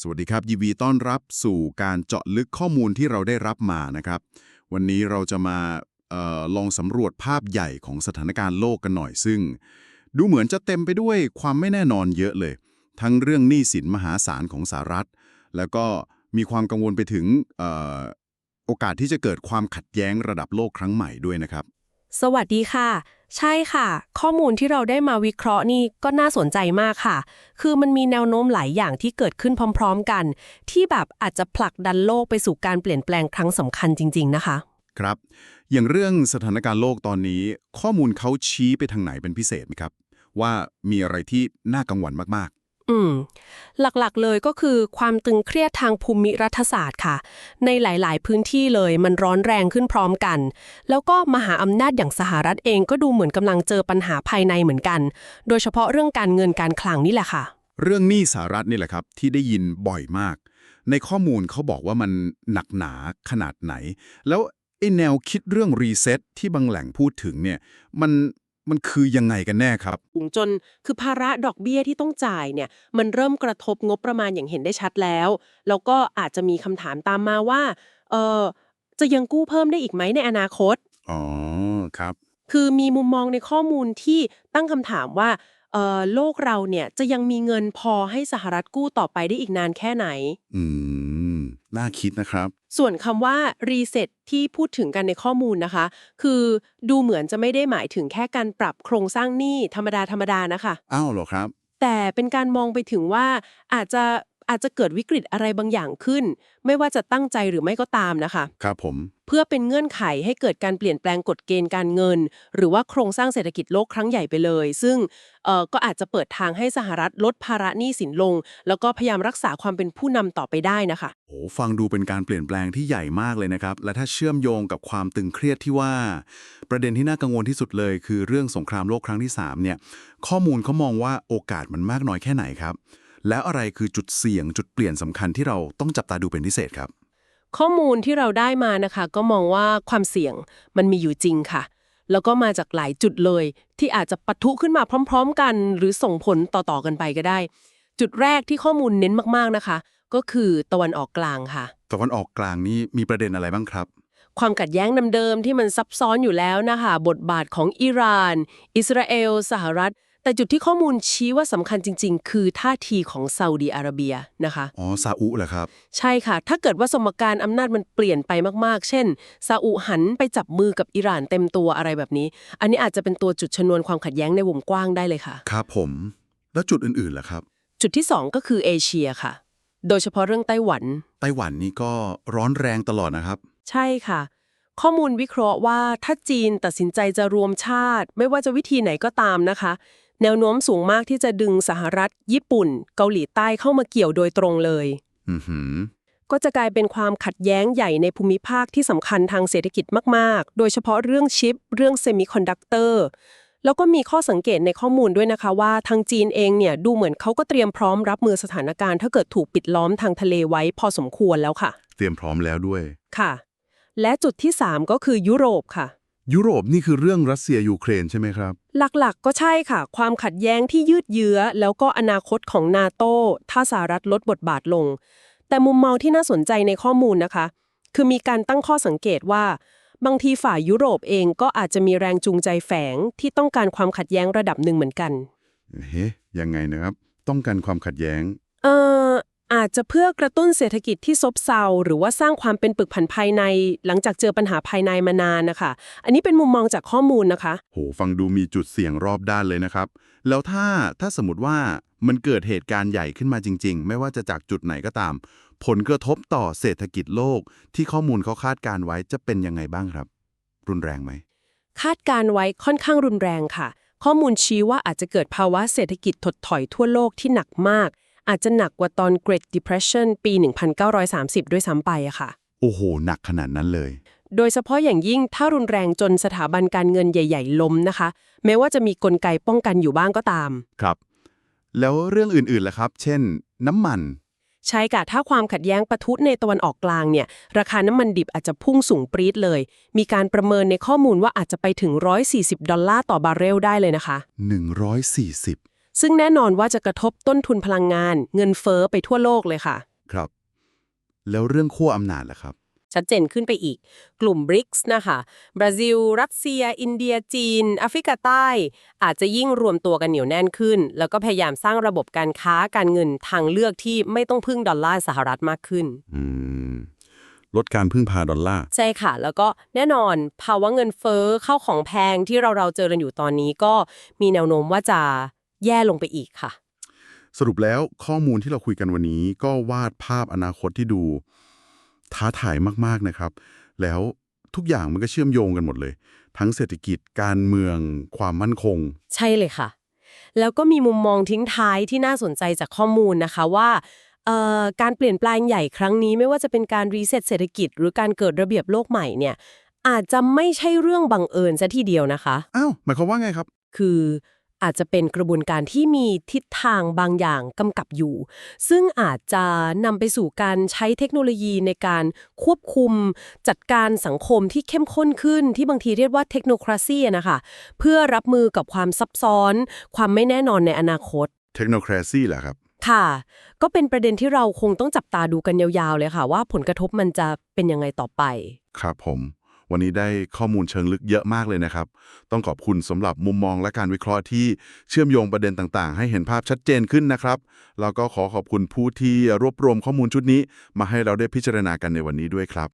สวัสดีครับยินดีต้อนรับสู่การเจาะลึกข้อมูลที่เราได้รับมานะครับ วันนี้เราจะมาออลองสำรวจภาพใหญ่ของสถานการณ์โลกกันหน่อยซึ่ง ดูเหมือนจะเต็มไปด้วยความไม่แน่นอนเยอะเลย ทั้งเรื่องหนี้สินมหาศาลของสหรัฐ แล้วก็มีความกังวลไปถึงออโอกาสที่จะเกิดความขัดแย้งระดับโลกครั้งใหม่ด้วยนะครับ สวัสดีค่ะ ใช่ค่ะ ข้อมูลที่เราได้มาวิเคราะห์นี่ก็น่าสนใจมากค่ะ คือมันมีแนวโน้มหลายอย่างที่เกิดขึ้นพร้อม ๆ กัน ที่แบบอาจจะผลักดันโลกไปสู่การเปลี่ยนแปลงครั้งสำคัญจริง ๆ นะคะ ครับ อย่างเรื่องสถานการณ์โลกตอนนี้ ข้อมูลเขาชี้ไปทางไหนเป็นพิเศษไหมครับ ว่ามีอะไรที่น่ากังวลมาก อืม หลักๆเลยก็คือความตึงเครียดทางภูมิรัฐศาสตร์ค่ะ ในหลายๆ พื้นที่เลยมันร้อนแรงขึ้นพร้อมกัน แล้วก็มหาอำนาจอย่างสหรัฐเองก็ดูเหมือนกำลังเจอปัญหาภายในเหมือนกัน โดยเฉพาะเรื่องการเงินการคลังนี่แหละค่ะ เรื่องหนี้สหรัฐนี่แหละครับ ที่ได้ยินบ่อยมาก ในข้อมูลเขาบอกว่ามันหนักหนาขนาดไหน แล้วไอแนวคิดเรื่องรีเซ็ตที่บางแหล่งพูดถึงเนี่ยมัน มันคือยังไงกันแน่ครับสูงจนคือภาระดอกเบี้ยที่ต้องจ่ายเนี่ยมันเริ่มกระทบงบประมาณอย่างเห็นได้ชัดแล้ว แล้วก็อาจจะมีคำถามตามมาว่าเออจะยังกู้เพิ่มได้อีกไหมในอนาคต อ๋อครับ คือมีมุมมองในข้อมูลที่ตั้งคำถามว่าเออโลกเราเนี่ยจะยังมีเงินพอให้สหรัฐกู้ต่อไปได้อีกนานแค่ไหน อืม น่าคิดนะครับ ส่วนคำว่า reset ที่พูดถึงกันในข้อมูลนะคะ คือดูเหมือนจะไม่ได้หมายถึงแค่การปรับโครงสร้างหนี้ธรรมดาธรรมดานะคะ อ้าวเหรอครับ แต่เป็นการมองไปถึงว่าอาจจะอาจจะเกิดวิกฤตอะไรบางอย่างขึ้น ไม่ว่าจะตั้งใจหรือไม่ก็ตามนะคะ ครับผม เพื่อเป็นเงื่อนไขให้เกิดการเปลี่ยนแปลงกฎเกณฑ์การเงิน หรือว่าโครงสร้างเศรษฐกิจโลกครั้งใหญ่ไปเลย ซึ่งเอ่อก็อาจจะเปิดทางให้สหรัฐลดภาระหนี้สินลง แล้วก็พยายามรักษาความเป็นผู้นำต่อไปได้นะคะโหฟังดูเป็นการเปลี่ยนแปลงที่ใหญ่มากเลยนะครับ และถ้าเชื่อมโยงกับความตึงเครียดที่ว่า ประเด็นที่น่ากังวลที่สุดเลย คือเรื่องสงครามโลกครั้งที่3เนี่ยข้อมูลเขามองว่าโอกาสมันมากน้อยแค่ไหนครับแล้วอะไรคือจุดเสี่ยงจุดเปลี่ยนสำคัญที่เราต้องจับตาดูเป็นพิเศษครับ ข้อมูลที่เราได้มานะคะ ก็มองว่าความเสี่ยงมันมีอยู่จริงค่ะ แล้วก็มาจากหลายจุดเลย ที่อาจจะปะทุขึ้นมาพร้อม ๆ กัน หรือส่งผลต่อๆกันไปก็ได้ จุดแรกที่ข้อมูลเน้นมากๆนะคะ ก็คือตะวันออกกลางค่ะ ตะวันออกกลางนี่มีประเด็นอะไรบ้างครับ ความขัดแย้งเดิมๆที่มันซับซ้อนอยู่แล้วนะคะ บทบาทของอิหร่าน อิสราเอล สหรัฐ แต่จุดที่ข้อมูลชี้ว่าสำคัญจริง ๆ คือท่าทีของซาอุดีอาระเบียนะคะ อ๋อซาอุเหรอครับ ใช่ค่ะ ถ้าเกิดว่าสมการอำนาจมันเปลี่ยนไปมากๆ เช่น ซาอุหันไปจับมือกับอิหร่านเต็มตัวอะไรแบบนี้ อันนี้อาจจะเป็นตัวจุดชนวนความขัดแย้งในวงกว้างได้เลยค่ะ ครับผม แล้วจุดอื่นๆล่ะครับ จุดที่ 2 ก็คือเอเชียค่ะ โดยเฉพาะเรื่องไต้หวัน ไต้หวันนี่ก็ร้อนแรงตลอดนะครับ ใช่ค่ะข้อมูลวิเคราะห์ว่าถ้าจีนตัดสินใจจะรวมชาติ ไม่ว่าจะวิธีไหนก็ตามนะคะ แนวโน้มสูงมากที่จะดึงสหรัฐ ญี่ปุ่น เกาหลีใต้เข้ามาเกี่ยวโดยตรงเลยอือหือก็จะกลายเป็นความขัดแย้งใหญ่ในภูมิภาคที่สำคัญทางเศรษฐกิจมาก ๆ โดยเฉพาะเรื่องชิป เรื่องเซมิคอนดักเตอร์ แล้วก็มีข้อสังเกตในข้อมูลด้วยนะคะว่าทางจีนเองเนี่ยดูเหมือนเขาก็เตรียมพร้อมรับมือสถานการณ์ ถ้าเกิดถูกปิดล้อมทางทะเลไว้พอสมควรแล้วค่ะ เตรียมพร้อมแล้วด้วย ค่ะ และจุดที่ 3 ก็คือยุโรปค่ะ ยุโรปนี่คือเรื่องรัสเซียยูเครนใช่ไหมครับ หลักๆก็ใช่ค่ะ ความขัดแย้งที่ยืดเยื้อ แล้วก็อนาคตของนาโตถ้าสหรัฐลดบทบาทลง แต่มุมมองที่น่าสนใจในข้อมูลนะคะ คือมีการตั้งข้อสังเกตว่า บางทีฝ่ายยุโรปเองก็อาจจะมีแรงจูงใจแฝงที่ต้องการความขัดแย้งระดับหนึ่งเหมือนกันเฮ้ยังไงนะครับ ต้องการความขัดแย้ง เอ่อ อาจจะเพื่อกระตุ้นเศรษฐกิจที่ซบเซาหรือว่าสร้างความเป็นปึกผันภายใน หลังจากเจอปัญหาภายในมานานนะคะ อันนี้เป็นมุมมองจากข้อมูลนะคะ โห ฟังดูมีจุดเสี่ยงรอบด้านเลยนะครับ แล้วถ้าถ้าสมมติว่ามันเกิดเหตุการณ์ใหญ่ขึ้นมาจริง ๆ ไม่ว่าจะจากจุดไหนก็ตาม ผลกระทบต่อเศรษฐกิจโลก ที่ข้อมูลเขาคาดการไว้จะเป็นยังไงบ้างครับ รุนแรงไหมคาดการไว้ค่อนข้างรุนแรงค่ะ ข้อมูลชี้ว่าอาจจะเกิดภาวะเศรษฐกิจถดถอยทั่วโลกที่หนักมาก อาจจะหนักกว่าตอน Great Depression ปี 1930 ด้วยซ้ำไปอะค่ะ โอ้โห หนักขนาดนั้นเลย โดยเฉพาะอย่างยิ่งถ้ารุนแรงจนสถาบันการเงินใหญ่ ๆ ล้มนะคะ แม้ว่าจะมีกลไกป้องกันอยู่บ้างก็ตาม ครับ แล้วเรื่องอื่นๆล่ะครับ เช่น น้ำมัน ใช่ค่ะ ถ้าความขัดแย้งปะทุในตะวันออกกลางเนี่ย ราคาน้ำมันดิบอาจจะพุ่งสูงปรี๊ดเลย มีการประเมินในข้อมูลว่าอาจจะไปถึง 140 ดอลลาร์ต่อบาร์เรลได้เลยนะคะ 140 ซึ่งแน่นอนว่าจะกระทบต้นทุนพลังงาน เงินเฟ้อไปทั่วโลกเลยค่ะ ครับ แล้วเรื่องขั้วอำนาจล่ะครับ ชัดเจนขึ้นไปอีก กลุ่ม BRICS นะคะ บราซิล รัสเซีย อินเดีย จีนแอฟริกาใต้ อาจจะยิ่งรวมตัวกันเหนียวแน่นขึ้น แล้วก็พยายามสร้างระบบการค้าการเงินทางเลือกที่ไม่ต้องพึ่งดอลลาร์สหรัฐมากขึ้น อืมลดการพึ่งพาดอลลาร์ ใช่ค่ะ แล้วก็แน่นอนภาวะเงินเฟ้อเข้าของแพงที่เราเราเจอกันอยู่ตอนนี้ก็มีแนวโน้มว่าจะ แย่ลงไปอีกค่ะ สรุปแล้วข้อมูลที่เราคุยกันวันนี้ ก็วาดภาพอนาคตที่ดูท้าทายมากๆนะครับ แล้วทุกอย่างมันก็เชื่อมโยงกันหมดเลย ทั้งเศรษฐกิจการเมืองความมั่นคง ใช่เลยค่ะ แล้วก็มีมุมมองทิ้งท้ายที่น่าสนใจจากข้อมูลนะคะว่าเอ่อการเปลี่ยนแปลงใหญ่ครั้งนี้ไม่ว่าจะเป็นการรีเซ็ตเศรษฐกิจ หรือการเกิดระเบียบโลกใหม่เนี่ยอาจจะไม่ใช่เรื่องบังเอิญซะทีเดียวนะคะ อ้าวหมายความว่าไงครับ คือ อาจจะเป็นกระบวนการที่มีทิศทางบางอย่างกำกับอยู่ ซึ่งอาจจะนำไปสู่การใช้เทคโนโลยีในการควบคุม จัดการสังคมที่เข้มข้นขึ้น ที่บางทีเรียกว่าเทคโนโครซีนะคะเพื่อรับมือกับความซับซ้อน ความไม่แน่นอนในอนาคต เทคโนแครซีเหรอครับ ค่ะ ก็เป็นประเด็นที่เราคงต้องจับตาดูกันยาวๆเลยค่ะ ว่าผลกระทบมันจะเป็นยังไงต่อไป ครับผม วันนี้ได้ข้อมูลเชิงลึกเยอะมากเลยนะครับ ต้องขอบคุณสำหรับมุมมองและการวิเคราะห์ที่เชื่อมโยงประเด็นต่างๆ ให้เห็นภาพชัดเจนขึ้นนะครับแล้วก็ขอขอบคุณผู้ที่รวบรวมข้อมูลชุดนี้ มาให้เราได้พิจารณากันในวันนี้ด้วยครับ